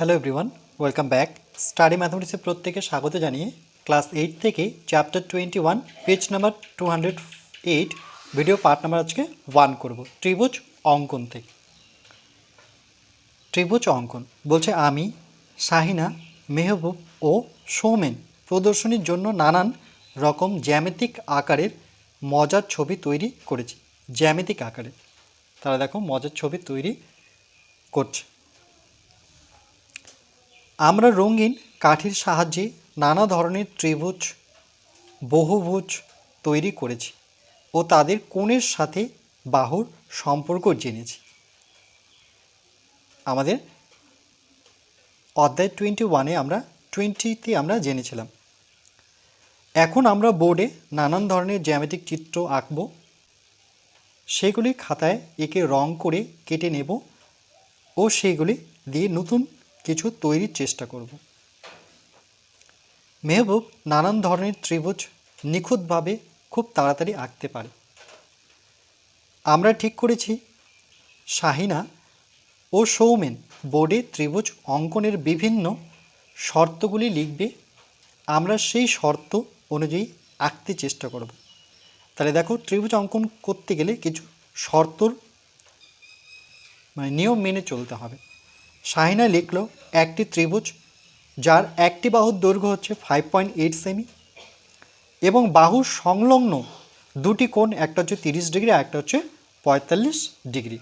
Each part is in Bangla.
Hello everyone welcome back study ম্যাথমেটিক্সের প্রত্যেকে স্বাগত জানিয়ে ক্লাস এইট থেকে chapter twenty one page number two hundred eight video part number আজকে ওয়ান করব। ত্রিভুজ অঙ্কন থেকে। ত্রিভুজ অঙ্কন। বলছে, আমি, শাহিনা, মেহবুব ও সৌমেন প্রদর্শনীর জন্য নানান রকম জ্যামিতিক আকারের মজার ছবি তৈরি করেছি। জ্যামিতিক আকারে তারা দেখো, মজার ছবি তৈরি করছে। আমরা রঙিন কাঠের সাহায্যে নানা ধরনের ত্রিভুজ, বহুভুজ তৈরি করেছি ও তাদের কোণের সাথে বাহুর সম্পর্ক জেনেছি। আমাদের অধ্যায় টোয়েন্টি ওয়ানে আমরা টোয়েন্টিতে আমরা জেনেছিলাম। এখন আমরা বোর্ডে নানান ধরনের জ্যামিতিক চিত্র আঁকব। সেগুলি খাতায় একে রং করে কেটে নেব ও সেগুলি দিয়ে নতুন কিছু তৈরির চেষ্টা করব। মেহবুব নানান ধরনের ত্রিভুজ নিখুঁতভাবে খুব তাড়াতাড়ি আঁকতে পারে। আমরা ঠিক করেছি, শাহিনা ও সৌমেন বোর্ডে ত্রিভুজ অঙ্কনের বিভিন্ন শর্তগুলি লিখবে। আমরা সেই শর্ত অনুযায়ী আঁকতে চেষ্টা করব। তাহলে দেখো, ত্রিভুজ অঙ্কন করতে গেলে কিছু শর্তর মানে নিয়ম মেনে চলতে হবে। শাহিনা লিখলো একটি ত্রিভুজ, যার একটি বাহুর দৈর্ঘ্য হচ্ছে ফাইভ পয়েন্ট এইট সেমি এবং বাহুর সংলগ্ন দুটি কোণ, একটা হচ্ছে তিরিশ ডিগ্রি, আর একটা হচ্ছে পঁয়তাল্লিশ ডিগ্রি।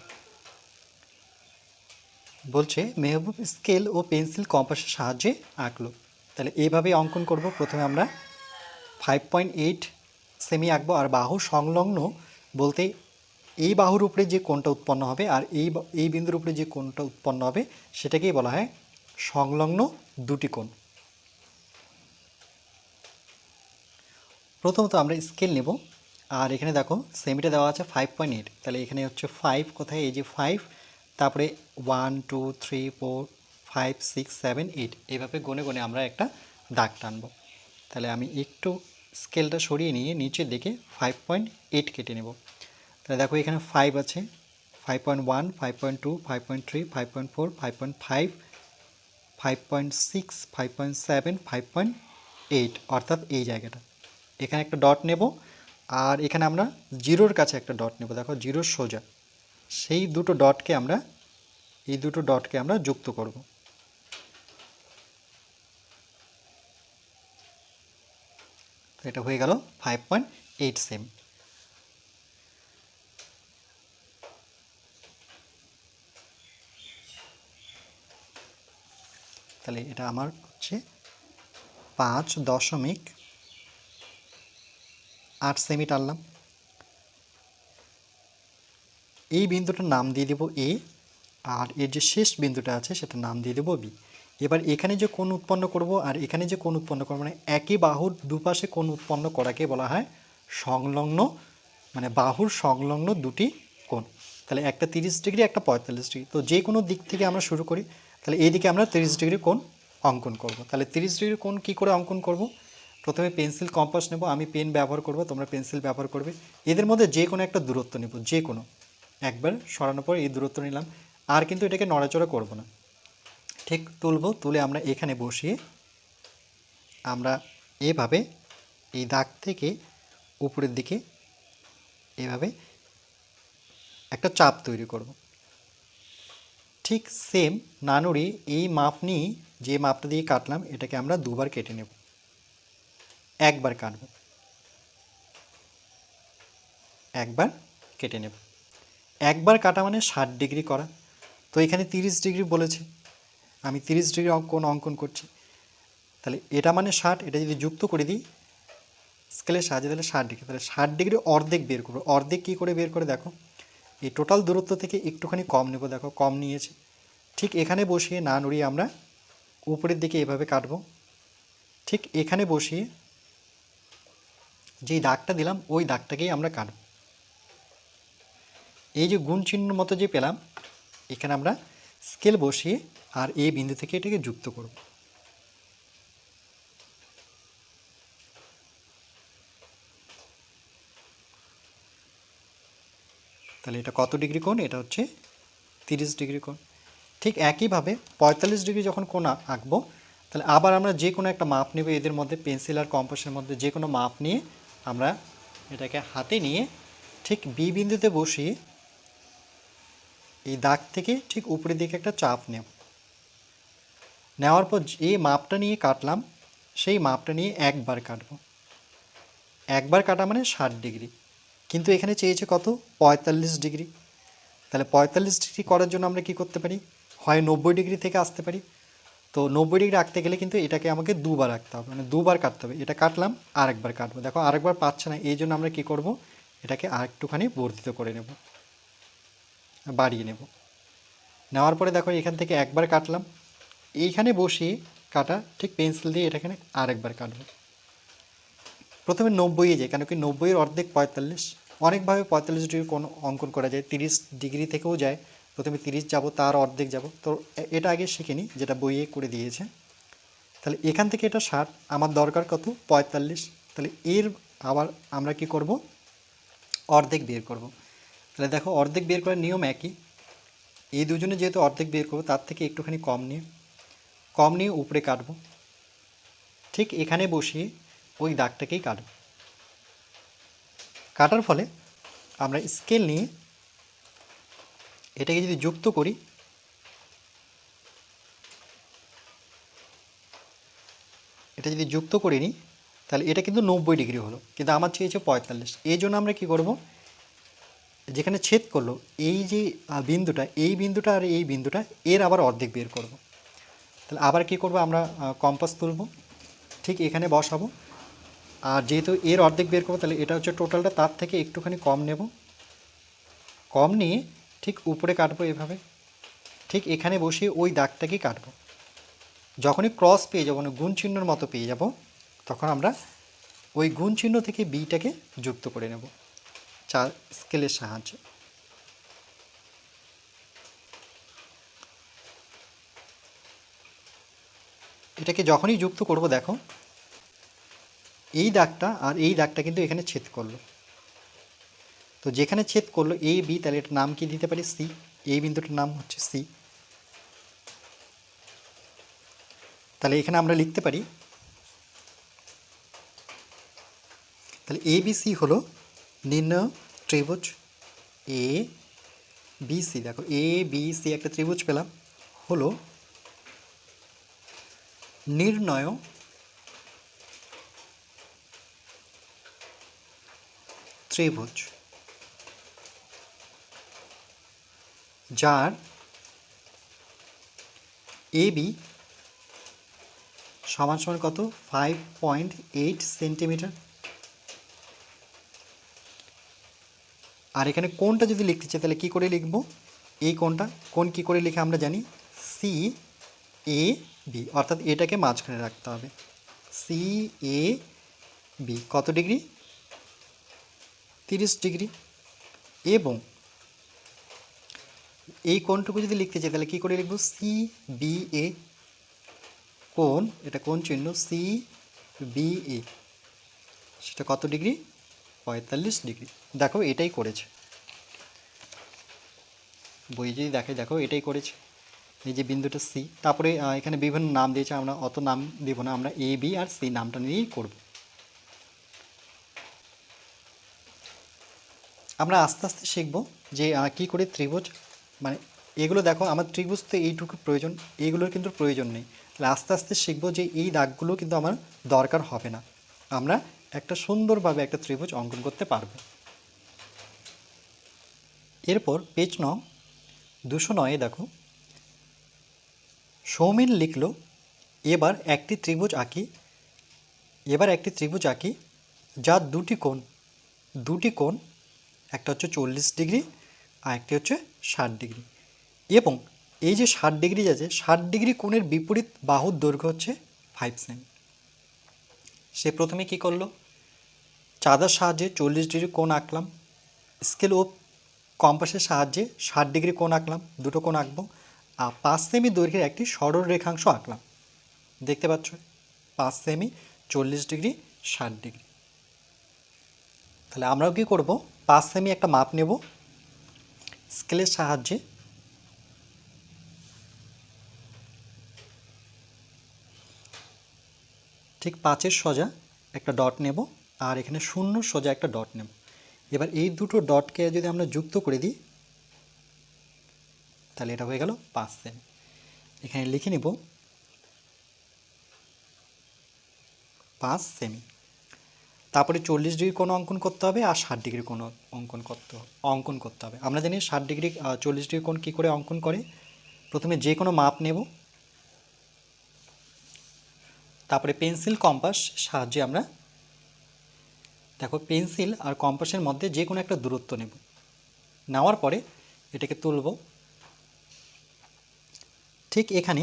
বলছে, মেহবুব স্কেল ও পেন্সিল কম্পাসের সাহায্যে আঁকলো। তাহলে এইভাবেই অঙ্কন করব। প্রথমে আমরা ফাইভ পয়েন্ট এইট সেমি আঁকবো, আর বাহু সংলগ্ন বলতে এই বাহুর উপরে যে কোণটা উৎপন্ন হবে আর এই এই বিন্দুর উপরে যে কোণটা উৎপন্ন হবে, সেটাকেই বলা হয় সংলগ্ন দুটি কোণ। প্রথমত আমরা স্কেল নেব। আর এখানে দেখো সেমিটা দেওয়া আছে ফাইভ পয়েন্ট এইট তাহলে এখানে হচ্ছে ফাইভ কোথায়? এই যে ফাইভ তারপরে one two three four five six seven eight এইভাবে গনে গনে আমরা একটা দাগ টানবো। তাহলে আমি একটু স্কেলটা সরিয়ে নিয়ে নিচের দিকে ফাইভ পয়েন্ট এইট কেটে নেব। তাহলে দেখো এখানে ফাইভ আছে। Five point one five point two five point three five point four five point five five point six five point seven five point eight অর্থাৎ এই জায়গাটা। এখানে একটা ডট নেব, আর এখানে আমরা জিরোর কাছে একটা ডট নেব। দেখো জিরোর সোজা। সেই দুটো ডটকে আমরা, এই দুটো ডটকে আমরা যুক্ত করব। এটা হয়ে গেল ফাইভ পয়েন্ট এইট সেম তাহলে এটা আমার হচ্ছে পাঁচ দশমিক আট সেমি টানলাম। এই বিন্দুটার নাম দিয়ে দেবো এ, আর এর যে শেষ বিন্দুটা আছে সেটা নাম দিয়ে দেবো বি। এবার এখানে যে কোন উৎপন্ন করব আর এখানে যে কোন উৎপন্ন করব মানে একই বাহুর দুপাশে কোন উৎপন্ন করাকে বলা হয় সংলগ্ন মানে বাহুর সংলগ্ন দুটি কোণ। তাহলে একটা তিরিশ ডিগ্রি, একটা পঁয়তাল্লিশ ডিগ্রি। তো যে কোনো দিক থেকে আমরা শুরু করি। তাহলে এই দিকে আমরা তিরিশ ডিগ্রি কোণ অঙ্কন করব। তাহলে তিরিশ ডিগ্রি কোণ কী করে অঙ্কন করব? প্রথমে পেন্সিল কম্পাস নেব, আমি পেন ব্যবহার করব, তোমরা পেন্সিল ব্যবহার করবে। এদের মধ্যে যে কোনো একটা দূরত্ব নেব, যে কোনো। একবার সরানোর পর এই দূরত্ব নিলাম। আর কিন্তু এটাকে নড়াচড়া করব না। ঠিক তুলবো, তুলে আমরা এখানে বসিয়ে আমরা এভাবে এই দাগ থেকে উপরের দিকে এভাবে একটা চাপ তৈরি করব। ঠিক সেম নানুরি এই মাপ নিয়ে যে মাপটা দিয়ে কাটলাম, এটাকে আমরা দুবার কেটে নেব। একবার কাটব। একবার কেটে নেব। একবার কাটা মানে ষাট ডিগ্রি করা। তো এখানে তিরিশ ডিগ্রি বলেছে। আমি তিরিশ ডিগ্রি কোন অঙ্কন করছি। তাহলে এটা মানে ষাট, এটা যদি যুক্ত করে দিই স্কেলের সাহায্যে তাহলে ষাট ডিগ্রি। তাহলে ষাট ডিগ্রি অর্ধেক বের করব। অর্ধেক কী করে বের করে? দেখো। এই টোটাল দূরত্ব থেকে একটুখানি কম নেব, দেখো, কম নিয়েছে। ঠিক এখানে বসিয়ে না নড়িয়ে আমরা উপরের দিকে এভাবে কাটবো। ঠিক এখানে বসিয়ে যেই দাগটা দিলাম, ওই দাগটাকেই আমরা কাটব। এই যে গুণ চিহ্ন মতো যে পেলাম, এখানে আমরা স্কেল বসিয়ে আর এই বিন্দু থেকে এটাকে যুক্ত করব। তাহলে এটা কত ডিগ্রি কোণ? এটা হচ্ছে তিরিশ ডিগ্রি কোণ। ঠিক একইভাবে পঁয়তাল্লিশ ডিগ্রি যখন কোণ আঁকবো, তাহলে আবার আমরা যে কোনো একটা মাপ নেব, এদের মধ্যে পেন্সিল আর কম্পাসের মধ্যে যে কোনো মাপ নিয়ে আমরা এটাকে হাতে নিয়ে ঠিক বি বিন্দুতে বসিয়ে এই দাগ থেকে ঠিক উপরের দিকে একটা চাপ নেব। নেওয়ার পর যে মাপটা নিয়ে কাটলাম, সেই মাপটা নিয়ে একবার কাটব। একবার কাটা মানে ষাট ডিগ্রি। কিন্তু এখানে চেয়েছে কত? পঁয়তাল্লিশ ডিগ্রি। তাহলে পঁয়তাল্লিশ ডিগ্রি করার জন্য আমরা কি করতে পারি? হয় নব্বই ডিগ্রি থেকে আসতে পারি। তো নব্বই ডিগ্রি আঁকতে গেলে কিন্তু এটাকে আমাকে দুবার আঁকতে হবে মানে দুবার কাটতে হবে। এটা কাটলাম, আরেকবার কাটবো। দেখো, আরেকবার পাচ্ছে না, এই জন্য আমরা কি করব? এটাকে আরেকটুখানি বর্ধিত করে নেব, বাড়িয়ে নেব। নেওয়ার পরে দেখো, এখান থেকে একবার কাটলাম। এইখানে বসিয়ে কাটা, ঠিক পেন্সিল দিয়ে এটাখানে আরেকবার কাটবো। প্রথমে নব্বইয়ে যায় কেন কি নব্বইয়ের অর্ধেক পঁয়তাল্লিশ। অনেকভাবে পঁয়তাল্লিশ ডিগ্রি কোন অঙ্কন করা যায়, তিরিশ ডিগ্রি থেকেও যায়, প্রথমে তিরিশ যাব, তার অর্ধেক যাব। তো এটা আগে শিখে নিই, যেটা বইয়ে করে দিয়েছে। তাহলে এখান থেকে এটা ষাট, আমার দরকার কত? পঁয়তাল্লিশ। তাহলে এর আবার আমরা কি করব? অর্ধেক বের করব। তাহলে দেখো, অর্ধেক বের করার নিয়ম একই। এই দুজনে যেহেতু অর্ধেক বের করব, তার থেকে একটুখানি কম নিয়ে কম নিয়ে উপরে কাটবো। ঠিক এখানে বসিয়ে ওই দাগটাকেই কাটব। কাটার ফলে আমরা স্কেল নিয়ে এটাকে যদি যুক্ত করি, এটা যদি যুক্ত করে নিই, তাহলে এটা কিন্তু নব্বই ডিগ্রি হলো, কিন্তু আমার চেয়েছে পঁয়তাল্লিশ। এই জন্য আমরা কি করব? যেখানে ছেদ করল, এই যে বিন্দুটা, এই বিন্দুটা আর এই বিন্দুটা, এর আবার অর্ধেক বের করব। তাহলে আবার কি করব আমরা কম্পাস তুলব, ঠিক এখানে বসাবো। আর যেহেতু এর অর্ধেক বের করব, তাহলে এটা হচ্ছে টোটালটা তার থেকে একটুখানি কম নেব। কম নিয়ে ঠিক উপরে কাটবো এভাবে। ঠিক এখানে বসিয়ে ওই দাগটাকেই কাটবো। যখনই ক্রস পেয়ে যাব মানে গুণ চিহ্নর মতো পেয়ে যাব, তখন আমরা ওই গুণ চিহ্ন থেকে বিটাকে যুক্ত করে নেব চার স্কেলের সাহায্যে। এটাকে যখনই যুক্ত করব, দেখো এই দাগটা আর এই দাগটা কিন্তু এখানে ছেদ করল। তো যেখানে ছেদ করল এ, বি, তাহলে এটার নাম কি দিতে পারি? সি। এই বিন্দুটার নাম হচ্ছে সি। তাহলে এখানে আমরা লিখতে পারি, তাহলে এ, বি, সি হলো নির্ণয় ত্রিভুজ এ, বি, সি। দেখো, এ, বি, সি একটা ত্রিভুজ পেলাম, হলো নির্ণয় ত্রিভুজ, যার এ বি সমান সমান কত? ফাইভ পয়েন্ট এইট সেন্টিমিটার আর এখানে কোনটা যদি লিখতে চাই, তাহলে কী করে লিখব? এই কোনটা কোন কী করে লিখে আমরা জানি? সি এ বি অর্থাৎ এটাকে মাঝখানে রাখতে হবে। সি এ বি কত ডিগ্রি? তিরিশ ডিগ্রি। এবং এই কোণটুকু যদি লিখতে চাই, তাহলে কী করে লিখব? সি বি কোণ, এটা কোণ চিহ্ন? সি বি এ সেটা কত ডিগ্রি? পঁয়তাল্লিশ ডিগ্রি। দেখো, এটাই করেছে। বই যদি দেখে, দেখো, এটাই করেছে। এই যে বিন্দুটা সি তারপরে এখানে বিভিন্ন নাম দিয়েছে, আমরা অত নাম দেবো না, আমরা এ বি আর সি নামটা নিয়েই করব। আমরা আস্তে আস্তে শিখব যে কী করে ত্রিভুজ মানে এগুলো দেখো, আমার ত্রিভুজ তো এইটুকু প্রয়োজন এইগুলোর কিন্তু প্রয়োজন নেই। তাহলে আস্তে আস্তে শিখব যে, এই দাগগুলো কিন্তু আমার দরকার হবে না। আমরা একটা সুন্দরভাবে একটা ত্রিভুজ অঙ্কন করতে পারব। এরপর পেজ ন দুশো নয়ে দেখো। সৌমিন লিখল, এবার একটি ত্রিভুজ আঁকি, এবার একটি ত্রিভুজ আঁকি যার দুটি কোণ দুটি কোণ একটা হচ্ছে চল্লিশ ডিগ্রি আর একটি হচ্ছে ষাট ডিগ্রি। এবং এই যে ষাট ডিগ্রি আছে, ষাট ডিগ্রি কোণের বিপরীত বাহুর দৈর্ঘ্য হচ্ছে ফাইভ সেমি সে প্রথমে কি করল? চাঁদার সাহায্যে চল্লিশ ডিগ্রি কোণ আঁকলাম। স্কেল ও কম্পাসের সাহায্যে ষাট ডিগ্রি কোণ আঁকলাম, দুটো কোণ আঁকবো। আর পাঁচ সেমি দৈর্ঘ্যের একটি সরল রেখাংশ আঁকলাম। দেখতে পাচ্ছ? পাঁচ সেমি চল্লিশ ডিগ্রি, ষাট ডিগ্রি। তাহলে আমরাও কি করব? পাঁচ সেমি একটা মাপ নেব। স্কেলের সাহায্যে। ঠিক পাঁচের সোজা একটা ডট নেব আর এখানে শূন্য সোজা একটা ডট নেব। এবার এই দুটো ডটকে যদি আমরা যুক্ত করে দিই, তাহলে এটা হয়ে গেল পাঁচ সেমি। এখানে লিখে নেব পাঁচ সেমি। তারপরে চল্লিশ ডিগ্রি কোনো অঙ্কন করতে হবে আর ষাট ডিগ্রি কোনো অঙ্কন করতে অঙ্কন করতে হবে। আমরা জানি ষাট ডিগ্রি চল্লিশ ডিগ্রি কোণ কী করে অঙ্কন করে? প্রথমে যে কোনো মাপ নেব। তারপরে পেন্সিল, কম্পাস সাহায্যে আমরা দেখো পেন্সিল আর কম্পাসের মধ্যে যে কোনো একটা দূরত্ব নেব। নেওয়ার পরে এটাকে তুলব। ঠিক এখানে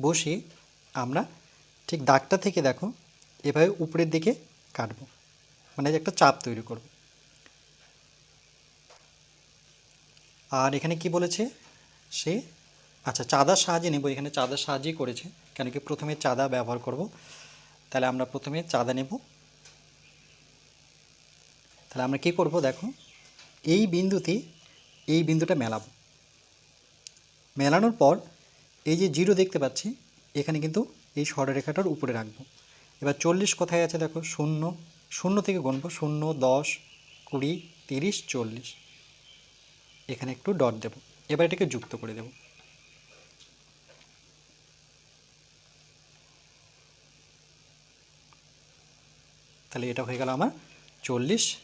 বসে আমরা ঠিক দাগটা থেকে দেখো, এভাবে উপরের দিকে কাটবো। মানে একটা চাপ তৈরি করব। আর এখানে কি বলেছে? সে আচ্ছা চাঁদার সাহায্যে নেব। এখানে চাঁদার সাহায্যেই করেছে। কেন কি প্রথমে চাঁদা ব্যবহার করব। তাহলে আমরা প্রথমে চাঁদা নেব। তাহলে আমরা কি করব দেখো? এই বিন্দুতে, এই বিন্দুটা মেলাবো। মেলানোর পর এই যে জিরো দেখতে পাচ্ছি, এখানে কিন্তু এই সরলরেখাটার উপরে রাখব। এবার চল্লিশ কোথায় আছে দেখো? শূন্য। শূন্য থেকে গণবো শূন্য, দশ, কুড়ি, তিরিশ, চল্লিশ। এখানে একটু ডট দেব। এবার এটাকে যুক্ত করে দেব। তাহলে এটা হয়ে গেল আমার চল্লিশ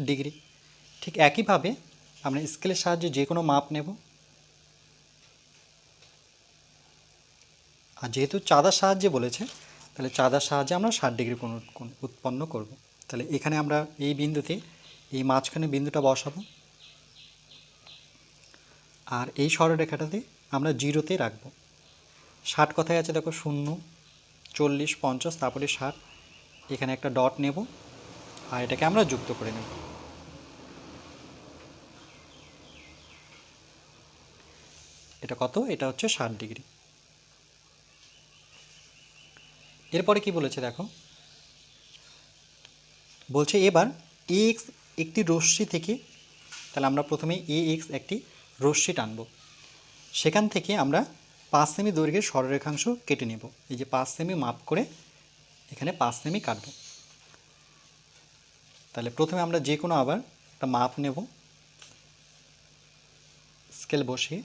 ডিগ্রি। ঠিক একইভাবে আমরা স্কেলের সাহায্যে যে কোনো মাপ নেব। আর যেহেতু চাঁদার সাহায্যে বলেছে তাহলে চাঁদার সাহায্যে আমরা ষাট ডিগ্রি কোণ উৎপন্ন করব। তাহলে এখানে আমরা এই বিন্দুতে, এই মাঝখানে বিন্দুটা বসাবো। আর এই সরলরেখাটাতে আমরা জিরোতে রাখব। ষাট কথায় আছে, দেখো, শূন্য, চল্লিশ, পঞ্চাশ, তারপরে ষাট। এখানে একটা ডট নেব, আর এটাকে আমরা যুক্ত করে নেব। এটা কত? এটা হচ্ছে ষাট ডিগ্রি। এরপরে কি বলেছে দেখো? বলছে এবার এ এক্স একটি রশ্মি থেকে, তাহলে আমরা প্রথমে এ এক্স একটি রশ্মি টানব। সেখান থেকে আমরা পাঁচ সেমি দৈর্ঘ্যের সরলরেখাংশ কেটে নেব। এই যে পাঁচ সেমি মাপ করে এখানে পাঁচ সেমি কাটব। তাহলে প্রথমে আমরা যে কোনো আবার একটা মাপ নেব। স্কেল বসিয়ে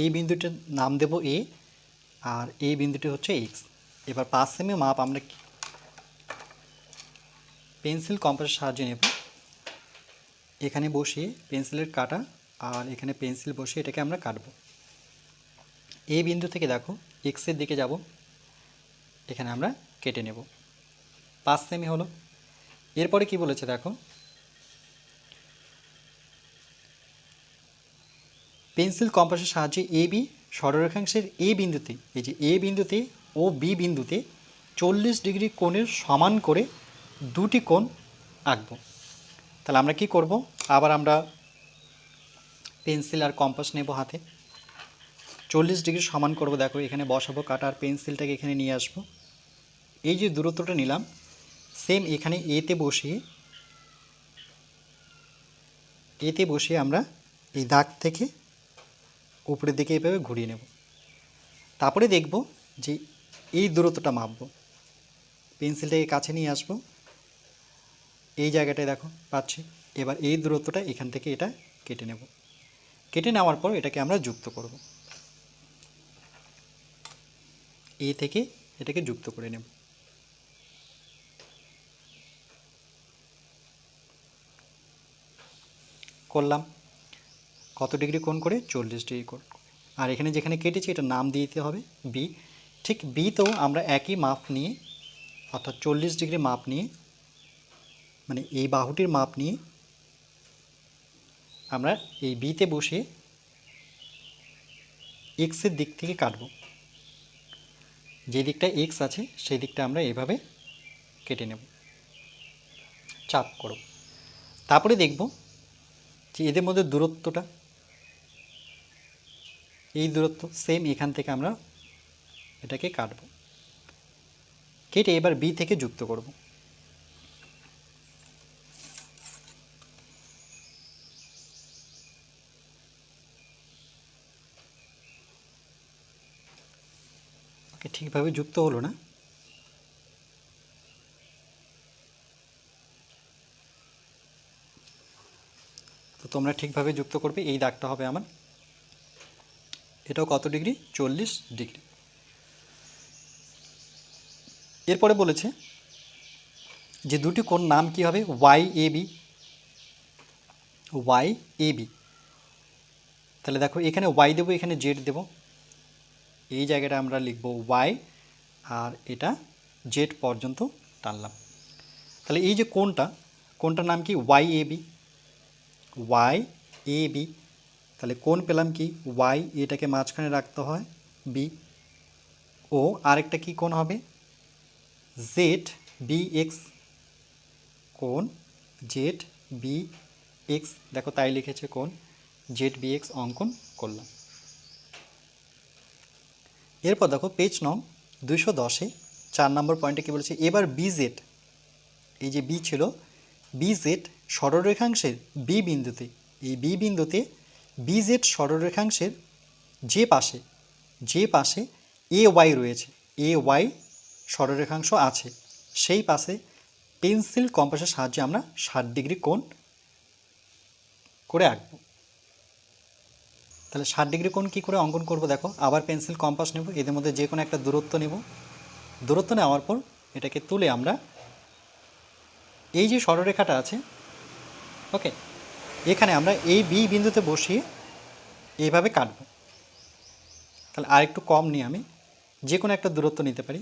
এই বিন্দুটির নাম দেব এ, আর এই বিন্দুটি হচ্ছে এক্স। এবার পাঁচ সেমি মাপ আমরা পেন্সিল কম্পাসের সাহায্যে নেব। এখানে বসিয়ে পেন্সিলের কাটা, আর এখানে পেন্সিল বসিয়ে এটাকে আমরা কাটব। এই বিন্দু থেকে দেখো এক্সের দিকে যাব। এখানে আমরা কেটে নেব। পাঁচ সেমি হলো। এরপরে কি বলেছে দেখো পেন্সিল কম্পাসের সাহায্যে এ বি সরলরেখাংশের এ বিন্দুতে, এই যে এ বিন্দুতে ও বি বিন্দুতে চল্লিশ ডিগ্রি কোণের সমান করে দুটি কোণ আঁকবো। তাহলে আমরা কি করব? আবার আমরা পেন্সিল আর কম্পাস নেব হাতে। চল্লিশ ডিগ্রি সমান করব, দেখো এখানে বসাবো, কাটা আর পেন্সিলটাকে এখানে নিয়ে আসব। এই যে দূরত্বটা নিলাম, সেম এখানে এতে বসিয়ে এতে বসিয়ে আমরা এই দাগ থেকে উপরের দিকে এইভাবে ঘুরিয়ে নেব। তারপরে দেখব যে এই দূরত্বটা মাপবো। পেন্সিলটাকে কাছে নিয়ে আসব। এই জায়গাটায় দেখো, পাচ্ছি। এবার এই দূরত্বটা এখান থেকে এটা কেটে নেব। কেটে নেওয়ার পর এটাকে আমরা যুক্ত করব। এই থেকে এটাকে যুক্ত করে নেব। করলাম। কত ডিগ্রি কোণ করে? চল্লিশ ডিগ্রি কোণ। আর এখানে যেখানে কেটেছি এটা নাম দিয়ে দিতে হবে বি ঠিক বিতেও আমরা একই মাপ নিয়ে, অর্থাৎ চল্লিশ ডিগ্রি মাপ নিয়ে মানে এই বাহুটির মাপ নিয়ে আমরা এই বিতে বসে এক্সের দিক থেকে কাটব। যে দিকটা এক্স আছে, সেই দিকটা আমরা এভাবে কেটে নেব। চাপ করব তারপরে দেখব যে এদের মধ্যে দূরত্বটা এই দূরত্ব সেম এখান থেকে আমরা এটাকে কাটব। কেটে এবার বি থেকে যুক্ত করব। ওকে, ঠিকভাবে যুক্ত হলো না। তো তোমরা ঠিকভাবে যুক্ত করবে, এই দাগটা হবে আমার। এটাও কত ডিগ্রি? চল্লিশ ডিগ্রি। এরপরে বলেছে যে দুটি কোণ নাম কি হবে? Y A B Y A B তাহলে দেখো, এখানে ওয়াই দেবো, এখানে জেড দেবো। এই জায়গাটা আমরা লিখব ওয়াই আর এটা জেড পর্যন্ত টানলাম। তাহলে এই যে কোনটা কোনটার নাম কি? Y A B Y A B তাহলে কোন পেলাম কি? ওয়াই এটাকে মাঝখানে রাখতে হয়। বি ও, আরেকটা কি কোন হবে? জেড বি এক্স কোন জেড বি এক্স দেখো তাই লিখেছে কোন জেড বি এক্স অঙ্কন করলাম। এরপর দেখো পেজ নং দুইশো দশে চার নম্বর পয়েন্টে কী বলেছে? এবার বি জেড এই যে বি ছিল বি জেড সরলরেখাংশের বি বিন্দুতে, এই বি বিন্দুতে বি জেড সরলরেখাংশের যে পাশে যে পাশে এ ওয়াই রয়েছে এ ওয়াই সরলরেখাংশ আছে, সেই পাশে পেন্সিল কম্পাসের সাহায্যে আমরা ষাট ডিগ্রি কোণ করে আঁকবো। তাহলে ষাট ডিগ্রি কোণ কী করে অঙ্কন করব দেখো, আবার পেন্সিল কম্পাস নেব, এদের মধ্যে যে কোনো একটা দূরত্ব নেব। দূরত্ব নেওয়ার পর এটাকে তুলে আমরা, এই যে সরলরেখাটা আছে ওকে এখানে আমরা এই বি বিন্দুতে বসিয়ে এইভাবে কাটব। তাহলে আর একটু কম নিই আমি। যে কোনো একটা দূরত্ব নিতে পারি।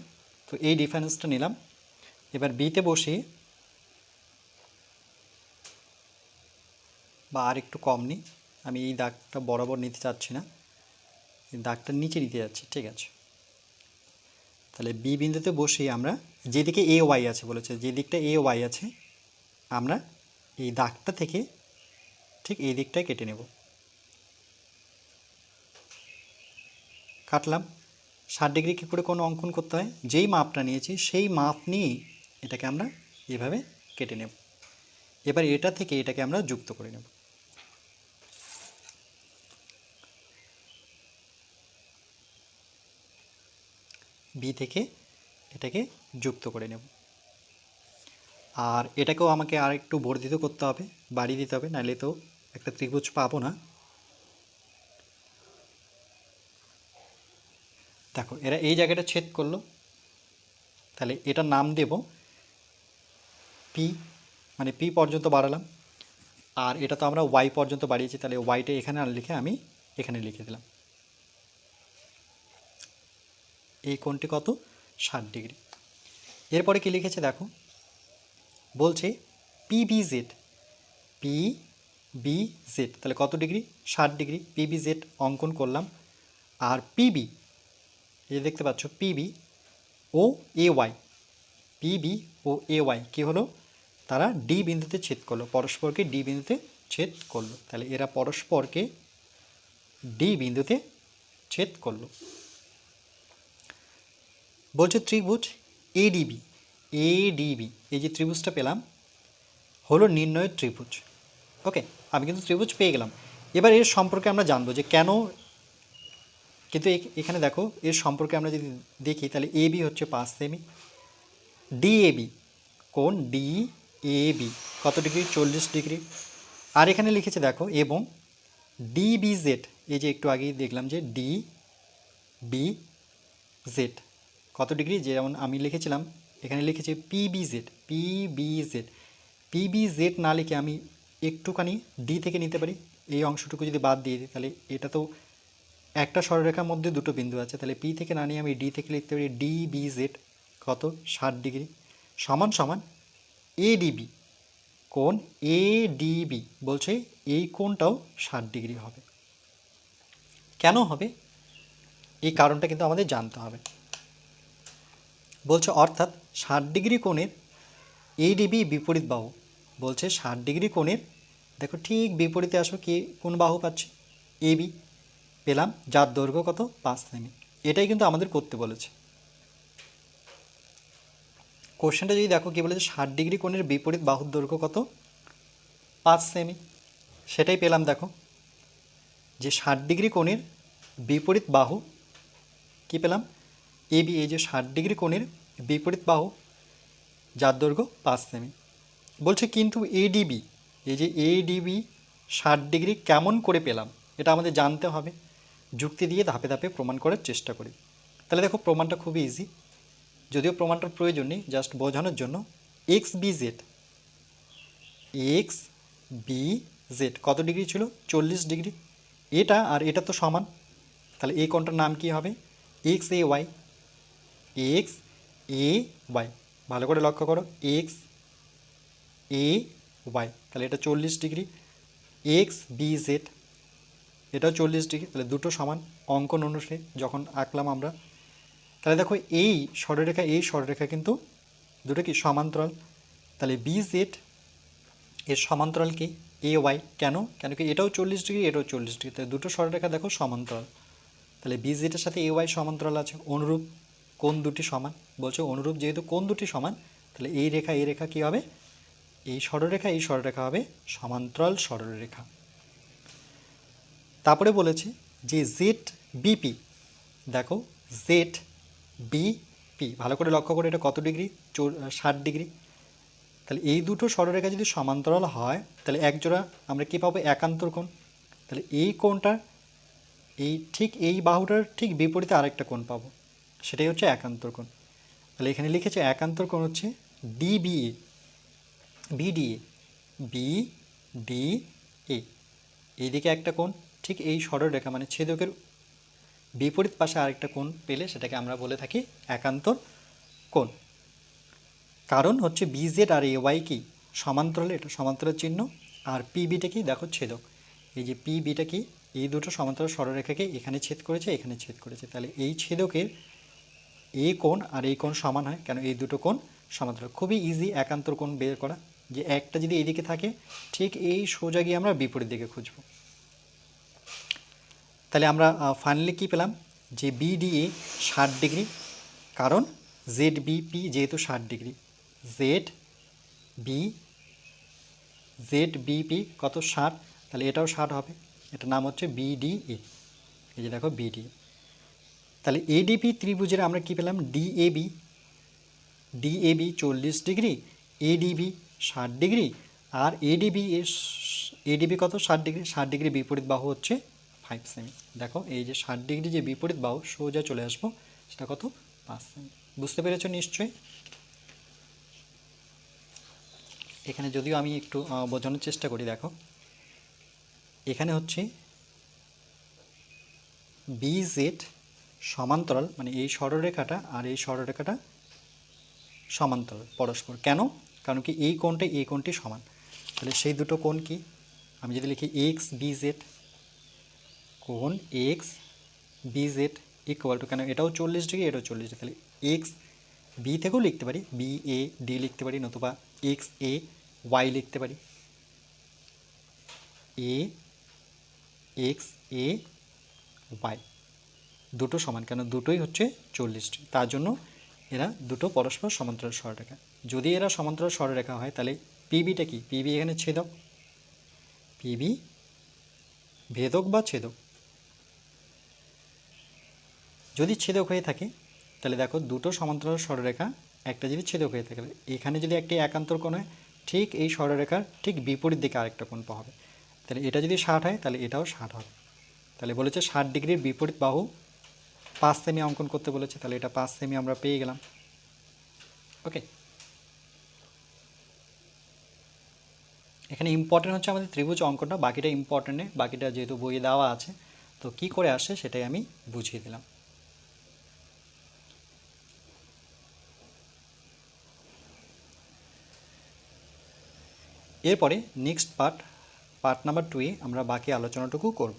তো এই ডিফারেন্সটা নিলাম। এবার বিতে বসিয়ে বা আর একটু কম নিই। আমি এই দাগটা বরাবর নিতে চাচ্ছি না। এই দাগটা নিচে নিতে যাচ্ছি, ঠিক আছে? তাহলে বি বিন্দুতে বসিয়ে আমরা যেদিকে এ ওয়াই আছে বলেছে যে দিকটা এ ওয়াই আছে, আমরা এই দাগটা থেকে ঠিক এই দিকটায় কেটে নেব। কাটলাম। ষাট ডিগ্রি কী করে কোনো অঙ্কন করতে হয়? যেই মাপটা নিয়েছি, সেই মাপ নিয়ে এটাকে আমরা এভাবে কেটে নেব। এবার এটা থেকে এটাকে আমরা যুক্ত করে নেব। বি থেকে এটাকে যুক্ত করে নেব। আর এটাকেও আমাকে আর একটু বর্ধিত করতে হবে, বাড়িয়ে দিতে হবে, নাহলে তো একটা ত্রিভুজ পাবো না। দেখো, এরা এই জায়গাটা ছেদ করল। তাহলে এটার নাম দেব পি মানে পি পর্যন্ত বাড়ালাম। আর এটা তো আমরা ওয়াই পর্যন্ত বাড়িয়েছি, তাহলে ওয়াইটা এখানে আর লিখে আমি এখানে লিখে দিলাম। এই কোণটি কত? ষাট ডিগ্রি। এরপরে কি লিখেছে দেখো? বলছে P B Z P B Z তাহলে কত ডিগ্রি? ষাট ডিগ্রি। পি বি জেড অঙ্কন করলাম। আর পিবি এই দেখতে পাচ্ছ পিবি ও এ ওয়াই পিবি ও এ ওয়াই কী হলো? তারা ডি বিন্দুতে ছেদ করল, পরস্পরকে ডি বিন্দুতে ছেদ করল। তাহলে এরা পরস্পরকে ডি বিন্দুতে ছেদ করল। বলছে ত্রিভুজ এডিবি এডিবি এই যে ত্রিভুজটা পেলাম, হলো নির্ণয়ের ত্রিভুজ। ওকে আমি কিন্তু ত্রিভুজ পেয়ে গেলাম। এবার এর সম্পর্কে আমরা জানব যে কেন কিন্তু এ- এখানে দেখো, এর সম্পর্কে আমরা যদি দেখি, তাহলে এ বি হচ্ছে পাঁচ সেমি। ডিএবি কোন ডি এ বি কত ডিগ্রি? চল্লিশ ডিগ্রি। আর এখানে লিখেছে দেখো, এবং ডিবিজেড এই যে একটু আগেই দেখলাম যে ডি বি জেড কত ডিগ্রি? যেমন আমি লিখেছিলাম, এখানে লিখেছি পিবিজেড পিবিজেড পিবিজেড না লিখে আমি একটুখানি ডি থেকে নিতে পারি। এই অংশটুকু যদি বাদ দিয়ে দিই, তাহলে এটা তো একটা সরলরেখার মধ্যে দুটো বিন্দু আছে। তাহলে পি থেকে না নিয়ে আমি ডি থেকে লিখতে পারি ডি বি ডিবিজেড কত? ষাট ডিগ্রি। সমান সমান এ এডিবি কোণ এডিবি বলছে এই কোণটাও ষাট ডিগ্রি হবে। কেন হবে? এই কারণটা কিন্তু আমাদের জানতে হবে। বলছে অর্থাৎ ষাট ডিগ্রি কোণের এইডিবি বিপরীত বাহু বলছে ষাট ডিগ্রি কোণের। দেখো ঠিক বিপরীতে আসো কি, কোন বাহু পাচ্ছি? বি পেলাম। যার দৈর্ঘ্য কত? পাঁচ সেমি। এটাই কিন্তু আমাদের করতে বলেছে। কোশ্চেনটা যদি দেখো কি বলেছে, ষাট ডিগ্রি কোণের বিপরীত বাহুর দৈর্ঘ্য কত? পাঁচ সেমি। সেটাই পেলাম দেখো। যে ষাট ডিগ্রি কোণের বিপরীত বাহু, কি পেলাম? এ বি এই যে ষাট ডিগ্রি কোণের বিপরীত বাহু, যার দৈর্ঘ্য পাঁচ সেমি। বলছে কিন্তু এডিবি এই যে এডিবি ষাট ডিগ্রি কেমন করে পেলাম, এটা আমাদের জানতে হবে। যুক্তি দিয়ে ধাপে ধাপে প্রমাণ করার চেষ্টা করি। তাহলে দেখো প্রমাণটা খুবই ইজি যদিও প্রমাণটার প্রয়োজন নেই জাস্ট বোঝানোর জন্য X B Z X B Z কত ডিগ্রি ছিল? চল্লিশ ডিগ্রি। এটা আর এটা তো সমান। তাহলে এই কোণটার নাম কি হবে? X A Y X A Y ভালো করে লক্ষ্য করো এক্স এ ওয়াই তাহলে এটা চল্লিশ ডিগ্রি। এক্স বি জেড এটাও চল্লিশ ডিগ্রি। তাহলে দুটো সমান অঙ্কন অনুসারে যখন আঁকলাম আমরা। তাহলে দেখো এই সরলরেখা এই সরলরেখা কিন্তু দুটো কি সমান্তরাল। তাহলে বি জেড এর সমান্তরাল কি? এ ওয়াই কেন? কেন কি এটাও চল্লিশ ডিগ্রি, এটাও চল্লিশ ডিগ্রি। তাহলে দুটো সরলরেখা দেখো সমান্তরাল। তাহলে বি জেডের সাথে এ ওয়াই সমান্তরাল আছে। অনুরূপ কোন দুটি সমান? বলছে অনুরূপ যেহেতু কোন দুটি সমান, তাহলে এই রেখা এই রেখা কী হবে? এই সরলরেখা এই সরলরেখা হবে সমান্তরাল সরলরেখা তারপরে বলেছে যে জেড বিপি দেখো জেড বিপি ভালো করে লক্ষ্য করে এটা কত ডিগ্রি? ষাট ডিগ্রি। তাহলে এই দুটো সরলরেখা যদি সমান্তরাল হয়, তাহলে একজোড়া আমরা কী পাবো? একান্তর কোণ। তাহলে এই কোণটা, এই ঠিক এই বাহুটার ঠিক বিপরীতে আরেকটা কোণ পাবো। সেটাই হচ্ছে একান্তর কোণ। তাহলে এখানে লিখেছে একান্তর কোণ হচ্ছে DBA BDA B D A এইদিকে একটা কোণ, ঠিক এই সরলরেখা মানে ছেদকের বিপরীত পাশে আরেকটা কোণ পেলে সেটাকে আমরা বলে থাকি একান্তর কোণ। কারণ হচ্ছে বিজেড আর এ ওয়াই কি? সমান্তরালে, এটা সমান্তরাল চিহ্ন। আর পিবিটা কি? দেখো ছেদক। এই যে পিবিটা কি? এই দুটো সমান্তরাল সরলরেখাকে এখানে ছেদ করেছে, এখানে ছেদ করেছে। তাহলে এই ছেদকের এই কোণ আর এই কোণ সমান হয় কেন? এই দুটো কোণ সমান্তরাল। খুবই ইজি একান্তর কোণ বের করা। যে একটা যদি এদিকে থাকে, ঠিক এই সোজা গিয়ে আমরা বিপরীত দিকে খুঁজব। তাহলে আমরা ফাইনালি কী পেলাম? যে বিডিএ ষাট ডিগ্রি। কারণ জেড বিপি যেহেতু ষাট degree. Z B Z BP কত ষাট? তাহলে এটাও ষাট হবে। এটার নাম হচ্ছে বিডিএ এই যে দেখো বিডিএ তাহলে এডিপি ত্রিভুজের আমরা কি পেলাম? ডিএবি ডিএবি চল্লিশ ডিগ্রি। এডিবি ষাট ডিগ্রি আর এডিবি এর এডিবি কত? ষাট ডিগ্রি ষাট ডিগ্রি বিপরীত বাহু হচ্ছে ফাইভ সেমি দেখো, এই যে ষাট ডিগ্রি যে বিপরীত বাহু, সোজা চলে আসব, সেটা কত? পাঁচ সেমি বুঝতে পেরেছ নিশ্চয়ই? এখানে যদিও আমি একটু বোঝানোর চেষ্টা করি, দেখো। এখানে হচ্ছে বিজেড সমান্তরাল মানে এই সরলরেখাটা আর এই সরলরেখাটা সমান্তরাল, পরস্পর। কেন? কারণ কি এই কোণটা এই কোণটি সমান। তাহলে সেই দুটো কোণ কি? আমি যদি লিখি এক্স বিজেড কোণ এক্স বিজেড ইকুয়াল টু কেন? এটাও চল্লিশ ডিগ্রি, এটাও চল্লিশ ডিগ্রি। তাহলে এক্স বি থেকেও লিখতে পারি বি এ ডি লিখতে পারি, নতুবা এক্স এ ওয়াই লিখতে পারি। এ এক্স এ ওয়াই দুটো সমান কেন? দুটোই হচ্ছে চল্লিশ তার জন্য এরা দুটো পরস্পর সমান্তরাল সরলরেখা যদি এরা সমান্তরাল সরলরেখা হয়, তাহলে পিবিটা কি? পিবি এখানে ছেদক। পিবি ভেদক বা ছেদক। যদি ছেদক হয়ে থাকে, তাহলে দেখো দুটো সমান্তরাল সরলরেখা একটা যদি ছেদক হয়ে থাকে, এখানে যদি একটি একান্তর কোণ হয়, ঠিক এই সরলরেখার ঠিক বিপরীত দিকে আরেকটা কোণ পাওয়া হবে। তাহলে এটা যদি ষাট হয়, তাহলে এটাও ষাট হবে। তাহলে বলেছে ষাট ডিগ্রির বিপরীত বাহু পাঁচ সেমি অঙ্কন করতে বলেছে, তাহলে এটা পাঁচ সেমি আমরা পেয়ে গেলাম। ওকে এখানে ইম্পর্টেন্ট হচ্ছে আমাদের ত্রিভুজ অঙ্কনটা, বাকিটা ইম্পর্টেন্ট নেই বাকিটা যেহেতু বইয়ে দেওয়া আছে, তো কি করে আসে সেটাই আমি বুঝিয়ে দিলাম। এরপরে নেক্সট পার্ট পার্ট নাম্বার টুয়ে আমরা বাকি আলোচনাটুকু করব।